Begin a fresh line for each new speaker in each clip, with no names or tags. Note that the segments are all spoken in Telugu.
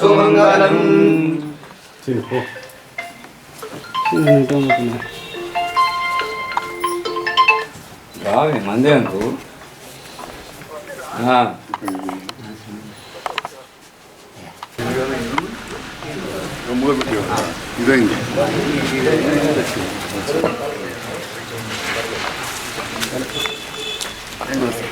수만가는
들고 힘들구나 마음이 만드는 거 아. 이거 먹어볼게요. 이거인데. 이거.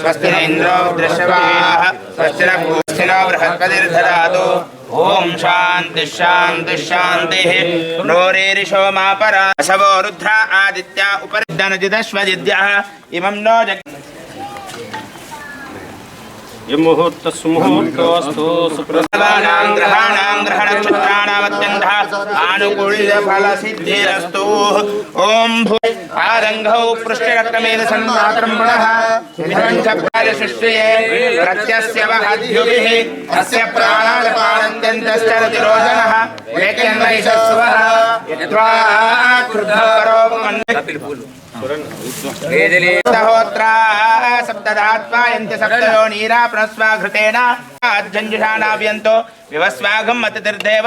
స్వస్తి ఇంద్రో దృశ్యవాः స్వస్తి నూస్థినో బృహస్పతిర్ధరాతు ఓం శాంతి శాంతి శాంతి నోరేరిషో మా పరా సవో రుద్ర ఆదిత్య ఉపరిద్దనజిదశ్వజిద్యः ఇమం నో జగ
ముహూర్త సుముహూర్తోస్తు
గ్రహాణాం గ్రహాణాం గ్రహణక్షత్రాణామత్యంతः ఆనుకూల్యఫలసిద్ధిరస్తు ఓం భూ ఆరంఘౌ పృష్ఠరక్తమేన సన్మాతరం పునః నిధనం చ ప్రత్యస్య వహద్యుభిः అస్య ప్రాణాలపానంత్యంతశ్చరతి सप्तदात्मायन्ति सप्तयो नीरा प्रणस्वा घृतेन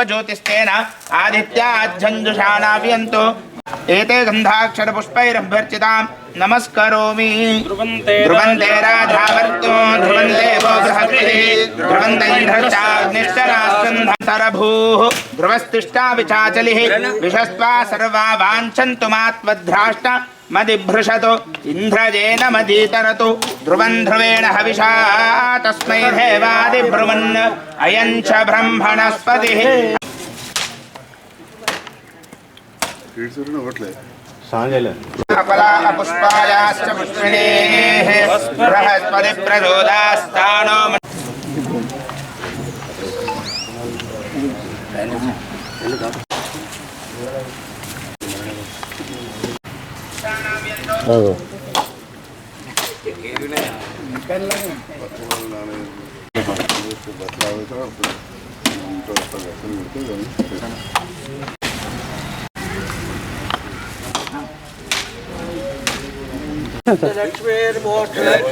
ज्योतिस्तेन आदित्या आज्झञ्झुषाणाभ्यन्तो एते गन्धाक्षरपुष्पैरभ्यर्चिताम्। नमस्करोमि। ध्रुवन्ते ध्रुवन्ते राधावर्तो। ध्रुवन्ते सरभूः ध्रुवस्तिष्ठा विचाचलिः विषस्त्वा सर्वा वाञ्छन्तु मात्मद्ध्राष्टा మదిభృషతు ఇంద్రజేన మదీతరతు ధ్రువం ధ్రువేణ హవిషా తస్మై దేవాదిబ్రువన్ అయం చ బ్రహ్మణస్పతి. పుష్పాయాశ్చ పుష్పిణేః బృహస్పతి ప్రచోదాస్తానో 那个 जयलक्ष्मी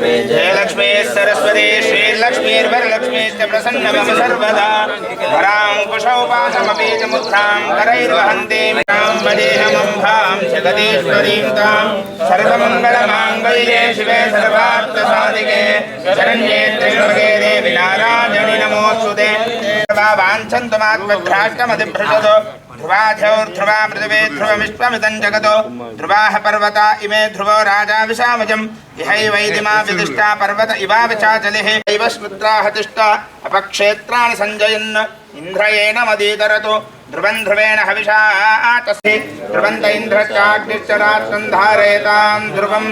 सरस्वती श्रीलक्ष्मीर्वरलक्ष्मी च प्रसन्नमम सर्वदा वरां कुशौपासमपि च मुद्रां करैर्वहन्ते वदेहमम्भां जगदीश्वरीं तां सर्वमङ्गलमाङ्गल्ये शिवे सर्वार्थसाधिके शरण्ये त्र्यम्बके देवि नारायणि नमोऽस्तु ते वाञ्छन्तु मात्मभ्राष्टमतिभ्रजतो ध्रुवाध्योर्ध्रुवा पृथिवे ध्रुवमिष्वमिदं जगतो ध्रुवाः पर्वता इमे ध्रुवो राजा विशामजम् इहैवैदिमा विदिष्टा पर्वत इवाविचाचलिः एव स्मृत्राः तिष्ठा अपक्षेत्राणि सञ्जयन् इन्द्रयेण मदीतरतु ध्रुवन् ध्रुवेण हविषा तस्मै ध्रुवन्त
इन्द्रश्चाग्निश्चरात्सन्धारयताम् ध्रुवम्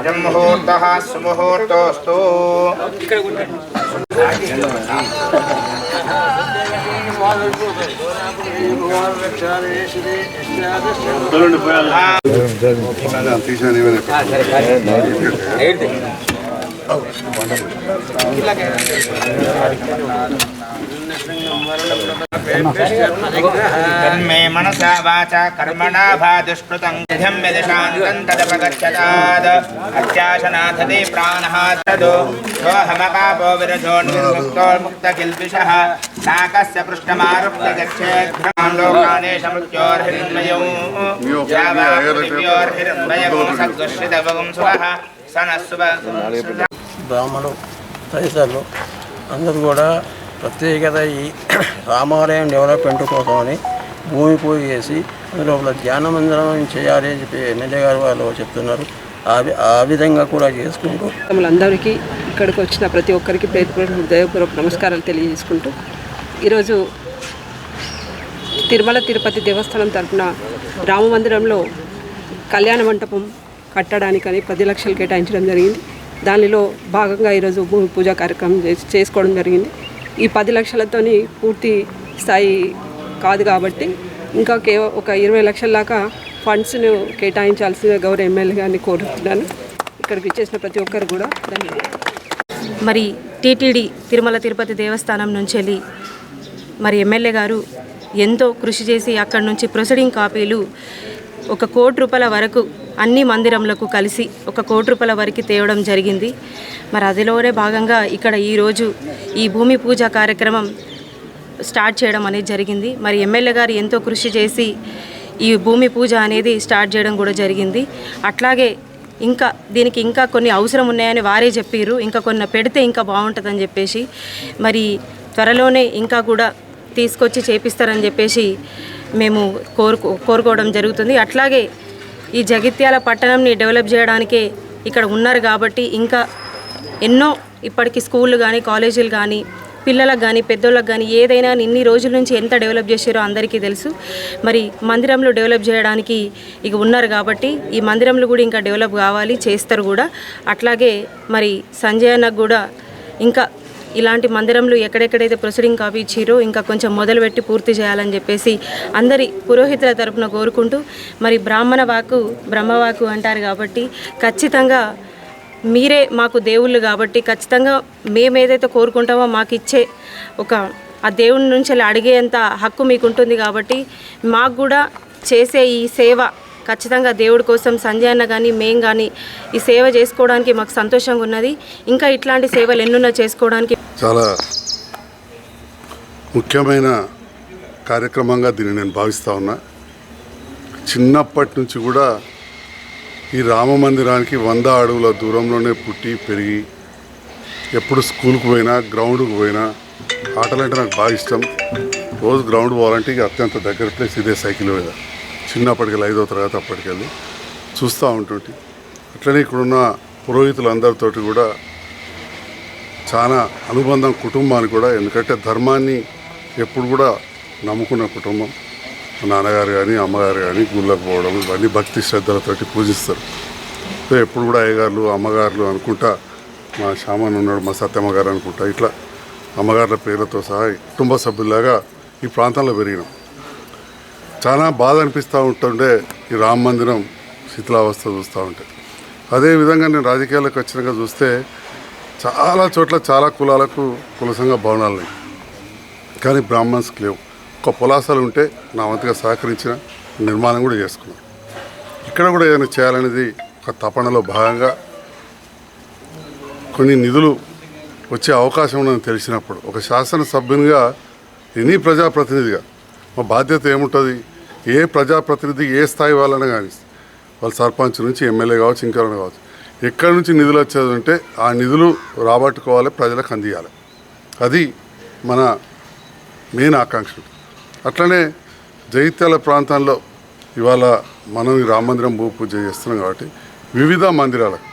अयम् मुहूर्तः सुमुहूर्तोऽस्तु తీసాను తన్మే మనసా వాచ కర్మణా భాదుష్కృతం నిధం యదిశాంతం తదపగచ్చతాద్ అత్యాశనాథతే ప్రాణహాతదో సోహమపాపో విరజోన్ముక్తో ముక్తకిల్పిషః నాకస్య పృష్ఠమారుప్య గచ్చేఘ్రాం లోకానేశ మృత్యోర్హిర్మయం యావా పృథివ్యోర్హిర్మయం సద్గుష్టితవం సువః.
సనస్సువ తదితరులు అందరూ కూడా ప్రత్యేకత ఈ రామాలయం డెవలప్మెంట్ కోసమని భూమి పూజ చేసి అందులోపల ధ్యాన మందిరం చేయాలి అని చెప్పి ఎమ్మెల్యే గారు వాళ్ళు చెప్తున్నారు. ఆ విధంగా కూడా చేసుకుంటూ
తమలందరికీ ఇక్కడికి వచ్చిన ప్రతి ఒక్కరికి పేరుపూర్వక పేరు హృదయపూర్వక నమస్కారాలు తెలియజేసుకుంటూ ఈరోజు తిరుమల తిరుపతి దేవస్థానం తరపున రామ మందిరంలో కళ్యాణ మంటపం కట్టడానికని పది లక్షలు కేటాయించడం జరిగింది. దానిలో భాగంగా ఈరోజు భూమి పూజ కార్యక్రమం చేసుకోవడం జరిగింది. ఈ పది లక్షలతోని పూర్తి స్థాయి కాదు కాబట్టి ఇంకా కేవ ఒక ఇరవై లక్షల దాకా ఫండ్స్ను కేటాయించాల్సిన గౌరవ ఎమ్మెల్యే గారిని కోరుతున్నాను. ఇక్కడికి ఇచ్చేసిన ప్రతి ఒక్కరు కూడా ధన్యవాదాలు.
మరి టీటీడీ తిరుమల తిరుపతి దేవస్థానం నుంచి వెళ్ళి మరి ఎమ్మెల్యే గారు ఎంతో కృషి చేసి అక్కడి నుంచి ప్రొసీడింగ్ కాపీలు ఒక కోటి రూపాయల వరకు అన్ని మందిరంలకు కలిసి ఒక కోటి రూపాయల వరకు తేవడం జరిగింది. మరి అదిలోనే భాగంగా ఇక్కడ ఈరోజు ఈ భూమి పూజ కార్యక్రమం స్టార్ట్ చేయడం అనేది జరిగింది. మరి ఎమ్మెల్యే గారు ఎంతో కృషి చేసి ఈ భూమి పూజ అనేది స్టార్ట్ చేయడం కూడా జరిగింది. అట్లాగే ఇంకా దీనికి ఇంకా కొన్ని అవసరం ఉన్నాయని వారే చెప్పారు ఇంకా కొన్ని పెడితే ఇంకా బాగుంటుందని చెప్పేసి మరి త్వరలోనే ఇంకా కూడా తీసుకొచ్చి చేపిస్తారని చెప్పేసి మేము కోరుకో కోరుకోవడం జరుగుతుంది. అట్లాగే ఈ జగిత్యాల పట్టణంని డెవలప్ చేయడానికే ఇక్కడ ఉన్నారు కాబట్టి ఇంకా ఎన్నో ఇప్పటికి స్కూళ్ళు కానీ కాలేజీలు కానీ పిల్లలకు కానీ పెద్దోళ్ళకి కానీ ఏదైనా ఇన్ని రోజుల నుంచి ఎంత డెవలప్ చేసారో అందరికీ తెలుసు. మరి మందిరంలో డెవలప్ చేయడానికి ఇక ఉన్నారు కాబట్టి ఈ మందిరంలో కూడా ఇంకా డెవలప్ కావాలి చేస్తారు కూడా. అట్లాగే మరి సంజయ్ అన్నకు కూడా ఇంకా ఇలాంటి మందిరంలో ఎక్కడెక్కడైతే ప్రొసీడింగ్ కాపీ ఇచ్చిరో ఇంకా కొంచెం మొదలుపెట్టి పూర్తి చేయాలని చెప్పేసి అందరి పురోహితుల తరపున కోరుకుంటూ మరి బ్రాహ్మణ వాకు బ్రహ్మవాకు అంటారు కాబట్టి ఖచ్చితంగా మీరే మాకు దేవుళ్ళు కాబట్టి ఖచ్చితంగా మేము ఏదైతే కోరుకుంటామో మాకు ఇచ్చే ఒక ఆ దేవుని నుంచి అలా అడిగేంత హక్కు మీకు ఉంటుంది కాబట్టి మాకు కూడా చేసే ఈ సేవ ఖచ్చితంగా దేవుడి కోసం సంధ్య అన్న కానీ మేం కానీ ఈ సేవ చేసుకోవడానికి మాకు సంతోషంగా ఉన్నది. ఇంకా ఇట్లాంటి సేవలు ఎన్నున్నా చేసుకోవడానికి
చాలా ముఖ్యమైన కార్యక్రమంగా దీన్ని నేను భావిస్తూ ఉన్నా. చిన్నప్పటి నుంచి కూడా ఈ రామ మందిరానికి వంద అడుగుల దూరంలోనే పుట్టి పెరిగి ఎప్పుడు స్కూల్కి పోయినా గ్రౌండ్కి పోయినా ఆటలంటే నాకు బాగా ఇష్టం. రోజు గ్రౌండ్ పోవాలంటే ఇక అత్యంత దగ్గర ప్లేస్ ఇదే సైకిల్ మీద. చిన్నప్పటికెళ్ళి ఐదో తరగతి అప్పటికెళ్ళి చూస్తూ ఉంటుంటి. అట్లనే ఇక్కడున్న పురోహితులందరితో కూడా చాలా అనుబంధం కుటుంబానికి కూడా ఎందుకంటే ధర్మాన్ని ఎప్పుడు కూడా నమ్ముకున్న కుటుంబం. మా నాన్నగారు కానీ అమ్మగారు కానీ గుళ్ళకు పోవడం ఇవన్నీ భక్తి శ్రద్ధలతోటి పూజిస్తారు. సో ఎప్పుడు కూడా అయ్యగారులు అమ్మగారులు అనుకుంటా మా శామన్ ఉన్నాడు మా సత్యమ్మ గారు అనుకుంటా ఇట్లా అమ్మగారుల పేర్లతో సహా కుటుంబ సభ్యులాగా ఈ ప్రాంతంలో పెరిగినాం. చాలా బాధ అనిపిస్తూ ఉంటుండే ఈ రామ మందిరం శిథిలావస్థ చూస్తూ ఉంటే. అదేవిధంగా నేను రాజకీయాలకు వచ్చినాక చూస్తే చాలా చోట్ల చాలా కులాలకు కులసంగ భవనాలు ఉన్నాయి. కానీ బ్రాహ్మణ్స్కి లేవు. ఒక పొలాసాలు ఉంటే నా వంతుగా సహకరించిన నిర్మాణం కూడా చేసుకున్నాను. ఇక్కడ కూడా ఏదైనా చేయాలనేది ఒక తపనలో భాగంగా కొన్ని నిధులు వచ్చే అవకాశం ఉందని తెలిసినప్పుడు ఒక శాసనసభ్యునిగా ఎనీ ప్రజాప్రతినిధిగా మా బాధ్యత ఏముంటుంది? ఏ ప్రజాప్రతినిధి ఏ స్థాయి వాళ్ళని కానీ వాళ్ళ సర్పంచ్ నుంచి ఎమ్మెల్యే కావచ్చు ఇంకెవరైనా కావచ్చు ఎక్కడి నుంచి నిధులు వచ్చేది ఉంటే ఆ నిధులు రాబట్టుకోవాలి ప్రజలకు అందియాలి. అది మన మెయిన్ ఆకాంక్ష అట్లనే జైత్యాల ప్రాంతంలో ఇవాళ మనం రామ మందిరం భూ పూజ చేస్తున్నాం కాబట్టి వివిధ మందిరాలకు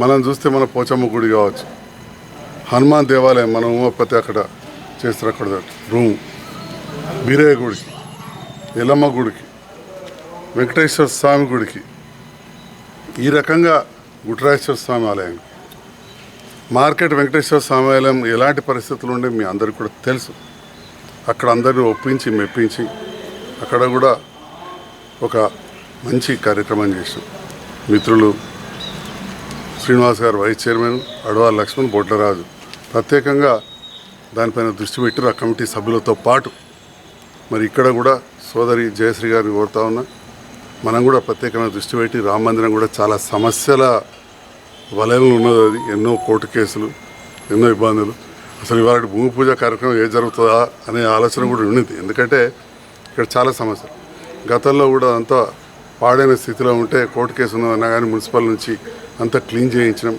మనం చూస్తే మన పోచమ్మ గుడి కావచ్చు హనుమాన్ దేవాలయం మనం ఉమాపతి అక్కడ చేస్తారు అక్కడ రూమ్ బీరయ్య గుడికి ఎల్లమ్మ గుడికి వెంకటేశ్వర స్వామి గుడికి ఈ రకంగా గుట్రాజేశ్వర స్వామి ఆలయం మార్కెట్ వెంకటేశ్వర స్వామి ఆలయం ఎలాంటి పరిస్థితులు ఉండే మీ అందరికీ కూడా తెలుసు. అక్కడ అందరిని ఒప్పించి మెప్పించి అక్కడ కూడా ఒక మంచి కార్యక్రమం చేసాం మిత్రులు శ్రీనివాస్ గారు వైస్ చైర్మన్ అడవాల లక్ష్మణ్ బొడ్లరాజు. ప్రత్యేకంగా దానిపైన దృష్టి పెట్టారు ఆ కమిటీ సభ్యులతో పాటు మరి ఇక్కడ కూడా సోదరి జయశ్రీ గారిని కోరుతా ఉన్నా. మనం కూడా ప్రత్యేకమైన దృష్టి పెట్టి రామ మందిరం కూడా చాలా సమస్యల వలయంలో ఉన్నది అది. ఎన్నో కోర్టు కేసులు ఎన్నో ఇబ్బందులు. అసలు ఇవాళ భూమి పూజ కార్యక్రమం ఏ జరుగుతుందా అనే ఆలోచన కూడా ఉండింది ఎందుకంటే ఇక్కడ చాలా సమస్యలు. గతంలో కూడా అంతా పాడైన స్థితిలో ఉంటే కోర్టు కేసు ఉన్నదన్నా కానీ మున్సిపల్ నుంచి అంతా క్లీన్ చేయించడం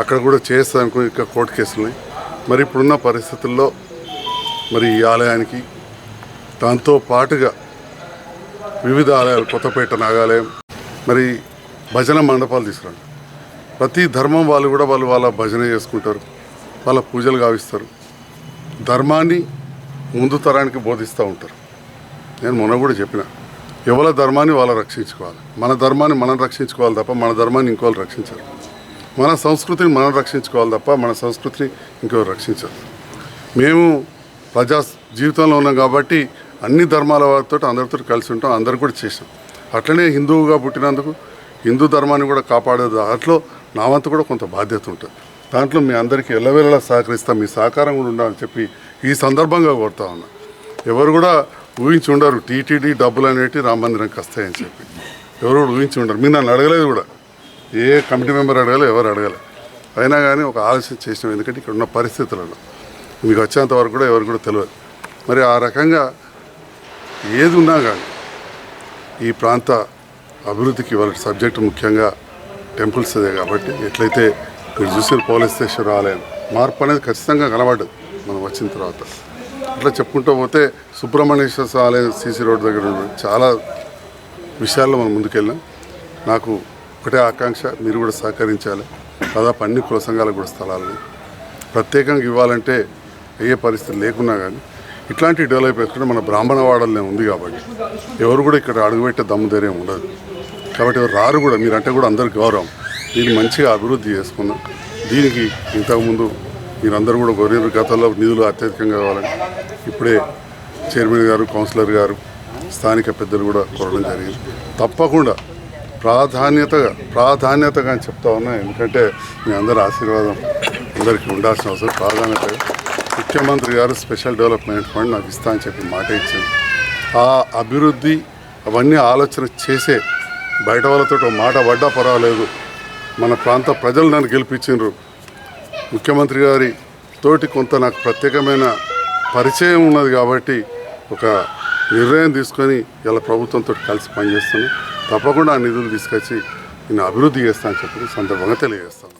అక్కడ కూడా చేస్తాం ఇంకా కోర్టు కేసులు ఉన్నాయి. మరి ఇప్పుడున్న పరిస్థితుల్లో మరి ఈ ఆలయానికి దాంతో పాటుగా వివిధ ఆలయాలు కొత్తపేట నాగాలయం మరి భజన మండపాలు తీసుకురండి. ప్రతి ధర్మం వాళ్ళు కూడా వాళ్ళు వాళ్ళ భజన చేసుకుంటారు వాళ్ళ పూజలు గావిస్తారు. ధర్మాన్ని ముందు తరానికి బోధిస్తూ ఉంటారు. నేను మొన్న కూడా చెప్పిన ఎవరి ధర్మాన్ని వాళ్ళు రక్షించుకోవాలి. మన ధర్మాన్ని మనం రక్షించుకోవాలి తప్ప మన ధర్మాన్ని ఇంకోళ్ళు రక్షించరు. మన సంస్కృతిని మనం రక్షించుకోవాలి తప్ప మన సంస్కృతిని ఇంకోరు రక్షించరు. మేము ప్రజా జీవితంలో ఉన్నాం కాబట్టి అన్ని ధర్మాల వారితో అందరితో కలిసి ఉంటాం అందరు కూడా చేసాం అట్లనే హిందువుగా పుట్టినందుకు హిందూ ధర్మాన్ని కూడా కాపాడే దాంట్లో నా వంతు కూడా కొంత బాధ్యత ఉంటుంది. దాంట్లో మీ అందరికీ ఎల్లవేళలా సహకరిస్తాం మీ సహకారం కూడా ఉండాలని చెప్పి ఈ సందర్భంగా కోరుతా ఉన్నా. ఎవరు కూడా ఊహించి ఉండరు టీటీడీ డబ్బులు అనేవి రామ మందిరంకి వస్తాయని చెప్పి. ఎవరు కూడా ఊహించి ఉండరు. మీరు నన్ను అడగలేదు కూడా. ఏ కమిటీ మెంబర్ అడగలేదు ఎవరు అడగలేదు అయినా కానీ ఒక ఆలోచన చేసినాం ఎందుకంటే ఇక్కడ ఉన్న పరిస్థితులలో. మీకు వచ్చేంత వరకు కూడా ఎవరు కూడా తెలియదు. మరి ఆ రకంగా ఏది ఉన్నా కానీ ఈ ప్రాంత అభివృద్ధికి వాళ్ళ సబ్జెక్టు ముఖ్యంగా టెంపుల్స్ అదే కాబట్టి ఎట్లయితే మీరు చూసిన పోలేశ్వర ఆలయం మార్పు అనేది ఖచ్చితంగా కనబడదు మనం వచ్చిన తర్వాత. అట్లా చెప్పుకుంటూ పోతే సుబ్రహ్మణ్యేశ్వర ఆలయం సీసీ రోడ్ దగ్గర చాలా విషయాల్లో మనం ముందుకెళ్ళాం నాకు ఒకటే ఆకాంక్ష మీరు కూడా సహకరించాలి. దాదాపు అన్ని కుల సంఘాలకు కూడా స్థలాలని ప్రత్యేకంగా ఇవ్వాలంటే అయ్యే పరిస్థితి లేకున్నా కానీ ఇట్లాంటి డెవలప్ చేసుకుంటే మన బ్రాహ్మణ వాడలనే ఉంది కాబట్టి. ఎవరు కూడా ఇక్కడ అడుగుపెట్టే దమ్ము ధైర్యం ఉండదు. కాబట్టి ఎవరు రారు కూడా మీరంటే కూడా అందరు గౌరవం. దీన్ని మంచిగా అభివృద్ధి చేసుకుందాం దీనికి ఇంతకుముందు మీరందరూ కూడా గౌరవ గతంలో నిధులు అత్యధికంగా కావాలని ఇప్పుడే చైర్మన్ గారు కౌన్సిలర్ గారు స్థానిక పెద్దలు కూడా కోరడం జరిగింది. తప్పకుండా ప్రాధాన్యతగా ప్రాధాన్యతగా అని చెప్తా ఉన్నా ఎందుకంటే మీ అందరి ఆశీర్వాదం అందరికీ ఉండాల్సిన అవసరం. ప్రాధాన్యతగా ముఖ్యమంత్రి గారు స్పెషల్ డెవలప్మెంట్ ఫండ్ నాకు ఇస్తా అని చెప్పి మాట ఇచ్చింది ఆ అభివృద్ధి అవన్నీ ఆలోచన చేసే బయట వాళ్ళతో మాట పడ్డా పర్వాలేదు. మన ప్రాంత ప్రజలు నన్ను గెలిపించిండ్రు ముఖ్యమంత్రి గారి తోటి కొంత నాకు ప్రత్యేకమైన పరిచయం ఉన్నది కాబట్టి ఒక నిర్ణయం తీసుకొని ఇలా ప్రభుత్వంతో కలిసి పనిచేస్తాను తప్పకుండా ఆ నిధులు తీసుకొచ్చి నేను అభివృద్ధి చేస్తానని చెప్పి సందర్భంగా తెలియజేస్తాను.